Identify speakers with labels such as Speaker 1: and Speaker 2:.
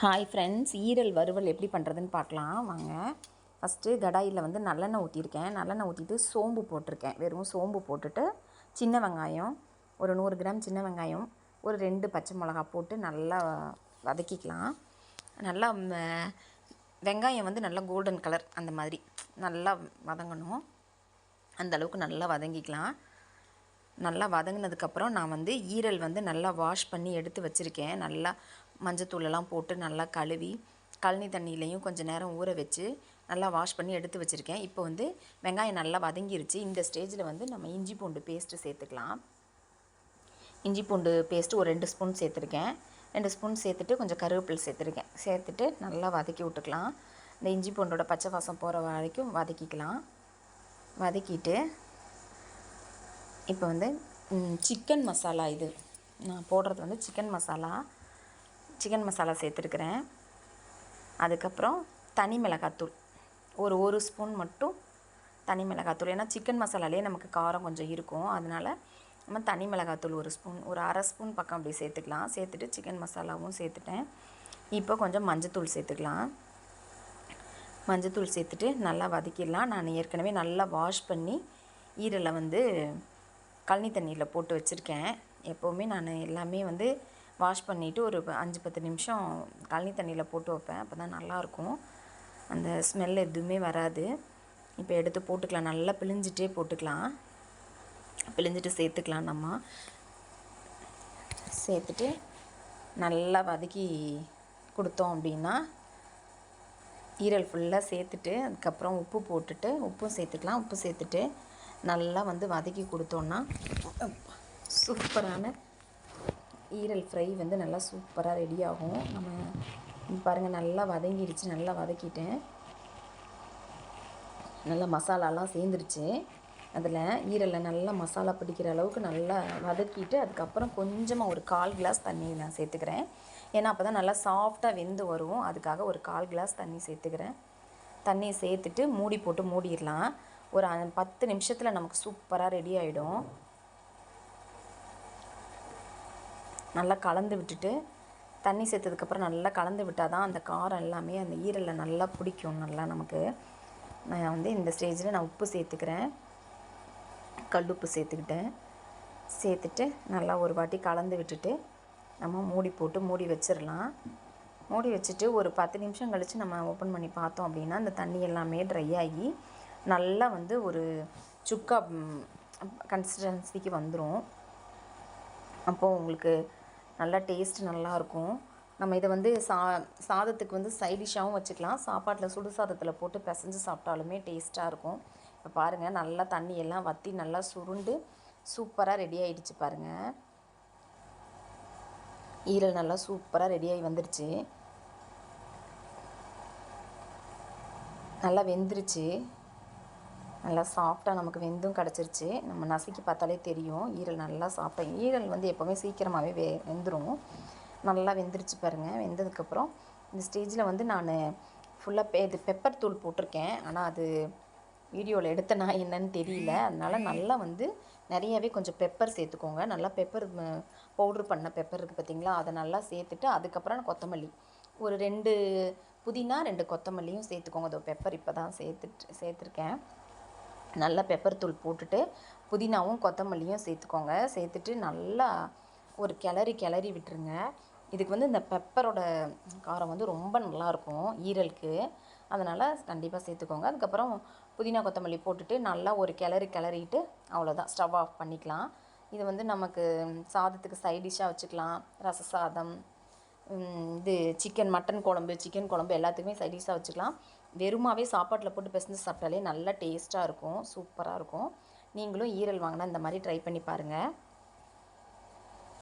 Speaker 1: Hi friends ஈரல் வறுவல் எப்படி பண்ணுறதுன்னு பார்க்கலாம். வாங்க. ஃபஸ்ட்டு கடாயில் வந்து நல்லெண்ணெய் ஊற்றிருக்கேன் நல்லெண்ணெய் ஊற்றிட்டு சோம்பு போட்டிருக்கேன். வெறும் சோம்பு போட்டுட்டு சின்ன வெங்காயம் ஒரு நூறு கிராம் சின்ன வெங்காயம் ஒரு ரெண்டு பச்சை மிளகா போட்டு நல்லா வதக்கிக்கலாம். நல்லா வெங்காயம் வந்து நல்லா கோல்டன் கலர் அந்த மாதிரி. நல்லா வதங்கணும். அந்த அளவுக்கு நல்லா வதங்கிக்கலாம். நல்லா வதங்கினதுக்கப்புறம் நான் வந்து ஈரல் வந்து நல்லா வாஷ் பண்ணி எடுத்து வச்சுருக்கேன். நல்லா மஞ்சத்தூளெல்லாம் போட்டு நல்லா கழுவி கழனி தண்ணியிலையும் கொஞ்சம் நேரம் ஊற வச்சு நல்லா வாஷ் பண்ணி எடுத்து வச்சுருக்கேன். இப்போ வந்து வெங்காயம் நல்லா வதங்கிருச்சு. இந்த ஸ்டேஜில் வந்து நம்ம இஞ்சி பூண்டு பேஸ்ட்டு சேர்த்துக்கலாம். இஞ்சி பூண்டு பேஸ்ட்டு ஒரு ரெண்டு ஸ்பூன் சேர்த்துருக்கேன். ரெண்டு ஸ்பூன் சேர்த்துட்டு கொஞ்சம் கருவேப்பிலை சேர்த்துருக்கேன். சேர்த்துட்டு நல்லா வதக்கி விட்டுக்கலாம். இந்த இஞ்சி பூண்டோட பச்சை வாசம் போகிற வரைக்கும் வதக்கிக்கலாம். வதக்கிட்டு இப்போ வந்து சிக்கன் மசாலா இது. நான் போடுறது வந்து சிக்கன் மசாலா சிக்கன் மசாலா சேர்த்துருக்குறேன். அதுக்கப்புறம் தனி மிளகாத்தூள். ஒரு ஒரு ஸ்பூன் மட்டும் தனி மிளகாத்தூள். ஏன்னா சிக்கன் மசாலாலே நமக்கு காரம் கொஞ்சம் இருக்கும். அதனால் நம்ம தனி மிளகாத்தூள் ஒரு ஸ்பூன் ஒரு அரை ஸ்பூன் பக்கம் அப்படி சேர்த்துக்கலாம். சேர்த்துட்டு சிக்கன் மசாலாவும் சேர்த்துட்டேன். இப்போ கொஞ்சம் மஞ்சத்தூள் சேர்த்துக்கலாம். மஞ்சத்தூள் சேர்த்துட்டு நல்லா வதக்கிடலாம். நான் ஏற்கனவே நல்லா வாஷ் பண்ணி ஈரலை வந்து கழனி தண்ணியில் போட்டு வச்சுருக்கேன். எப்போவுமே நான் எல்லாமே வந்து வாஷ் பண்ணிவிட்டு ஒரு அஞ்சு பத்து நிமிஷம் கழனி தண்ணியில் போட்டு வைப்பேன். அப்போ தான் நல்லாயிருக்கும். அந்த ஸ்மெல் எதுவுமே வராது. இப்போ எடுத்து போட்டுக்கலாம். நல்லா பிழிஞ்சிட்டே போட்டுக்கலாம். பிழிஞ்சிட்டு சேர்த்துக்கலாம் நம்ம. சேர்த்துட்டு நல்லா வதக்கி கொடுத்தோம் அப்படின்னா ஈரல் ஃபுல்லாக சேர்த்துட்டு அதுக்கப்புறம் உப்பு போட்டுட்டு உப்பும் சேர்த்துக்கலாம். உப்பு சேர்த்துட்டு நல்லா வந்து வதக்கி கொடுத்தோன்னா சூப்பரான ஈரல் ஃப்ரை வந்து நல்லா சூப்பராக ரெடி ஆகும். நம்ம பாருங்கள் நல்லா வதங்கிடுச்சு. நல்லா வதக்கிட்டேன். நல்லா மசாலாலாம் சேர்ந்துருச்சு. அதில் ஈரலில் நல்லா மசாலா பிடிக்கிற அளவுக்கு நல்லா வதக்கிட்டு அதுக்கப்புறம் கொஞ்சமாக ஒரு கால் கிளாஸ் தண்ணி நான் சேர்த்துக்கிறேன். ஏன்னா அப்போ தான் நல்லா சாஃப்டாக வெந்து வரும். அதுக்காக ஒரு கால் கிளாஸ் தண்ணி சேர்த்துக்கிறேன். தண்ணியை சேர்த்துட்டு மூடி போட்டு மூடிடலாம். ஒரு பத்து நிமிஷத்தில் நமக்கு சூப்பராக ரெடி ஆகிடும் நல்லா கலந்து விட்டுட்டு தண்ணி சேர்த்ததுக்கப்புறம் நல்லா கலந்து விட்டால் தான் அந்த காரம் எல்லாமே அந்த ஈரலில் நல்லா பிடிக்கும் நல்லா நமக்கு. நான் வந்து இந்த ஸ்டேஜில் நான் உப்பு சேர்த்துக்கிறேன். கல்லுப்பு சேர்த்துக்கிட்டேன். சேர்த்துட்டு நல்லா ஒரு வாட்டி கலந்து விட்டுட்டு நம்ம மூடி போட்டு மூடி வச்சிடலாம் மூடி வச்சுட்டு ஒரு பத்து நிமிஷம் கழித்து நம்ம ஓப்பன் பண்ணி பார்த்தோம் அப்படின்னா அந்த தண்ணி எல்லாமே ட்ரை ஆகி நல்லா வந்து ஒரு சுக்கா கன்சிஸ்டன்சிக்கு வந்துடும் அப்போது உங்களுக்கு நல்லா டேஸ்ட் நல்லாயிருக்கும் நம்ம இதை வந்து சா சாதத்துக்கு வந்து சைடிஷாகவும் வச்சுக்கலாம். சாப்பாட்டில் சுடு சாதத்தில் போட்டு பிசைஞ்சு சாப்பிட்டாலுமே டேஸ்ட்டாக இருக்கும். இப்போ பாருங்கள் நல்லா தண்ணி எல்லாம் வற்றி நல்லா சுருண்டு சூப்பராக ரெடி ஆகிடுச்சு பாருங்கள் ஈரல் நல்லா சூப்பராக ரெடியாகி வந்துருச்சு. நல்லா வெந்துருச்சு. நல்லா சாஃப்டாக நமக்கு வெந்தும் கிடச்சிருச்சு. நம்ம நசுக்கி பார்த்தாலே தெரியும். ஈரல் நல்லா சாஃப்டாக ஈரல் வந்து எப்போவுமே சீக்கிரமாகவே வெ வெந்துடும் நல்லா வெந்துருச்சு பாருங்கள் வெந்ததுக்கப்புறம் இந்த ஸ்டேஜில் வந்து நான் ஃபுல்லாக பெ இது பெப்பர் தூள் போட்டிருக்கேன். ஆனால் அது வீடியோவில் எடுத்தனா என்னன்னு தெரியல. அதனால் நல்லா வந்து நிறையவே கொஞ்சம் பெப்பர் சேர்த்துக்கோங்க. நல்லா பெப்பர் பவுட்ரு பண்ண பெப்பர் இருக்குது பார்த்தீங்களா அதை நல்லா சேர்த்துட்டு அதுக்கப்புறம் கொத்தமல்லி. ஒரு ரெண்டு புதினா ரெண்டு கொத்தமல்லியும் சேர்த்துக்கோங்க. அதோ பெப்பர் இப்போ தான் சேர்த்துட்டு சேர்த்துருக்கேன். நல்லா பெப்பர் தூள் போட்டுட்டு புதினாவும் கொத்தமல்லியும் சேர்த்துக்கோங்க. சேர்த்துட்டு நல்லா ஒரு கிளறி கிளறி விட்டுருங்க. இதுக்கு வந்து இந்த பெப்பரோட காரம் வந்து ரொம்ப நல்லாயிருக்கும் ஈரலுக்கு. அதனால் கண்டிப்பாக சேர்த்துக்கோங்க. அதுக்கப்புறம் புதினா கொத்தமல்லி போட்டுட்டு நல்லா ஒரு கிளறி கிளறிட்டு அவ்வளோதான் ஸ்டவ் ஆஃப் பண்ணிக்கலாம். இது வந்து நமக்கு சாதத்துக்கு சைட் டிஷ்ஷாக வச்சுக்கலாம். ரச சாதம் இது சிக்கன் மட்டன் குழம்பு சிக்கன் குழம்பு எல்லாத்துக்குமே சைட் டிஷ்ஷாக வச்சுக்கலாம். வெறுமாவே சாப்பாட்டில் போட்டு பிசைஞ்சு சாப்பிட்டாலே நல்லா டேஸ்ட்டாக இருக்கும். சூப்பராக இருக்கும். நீங்களும் ஈரல் வாங்கினா இந்த மாதிரி ட்ரை பண்ணி பாருங்கள்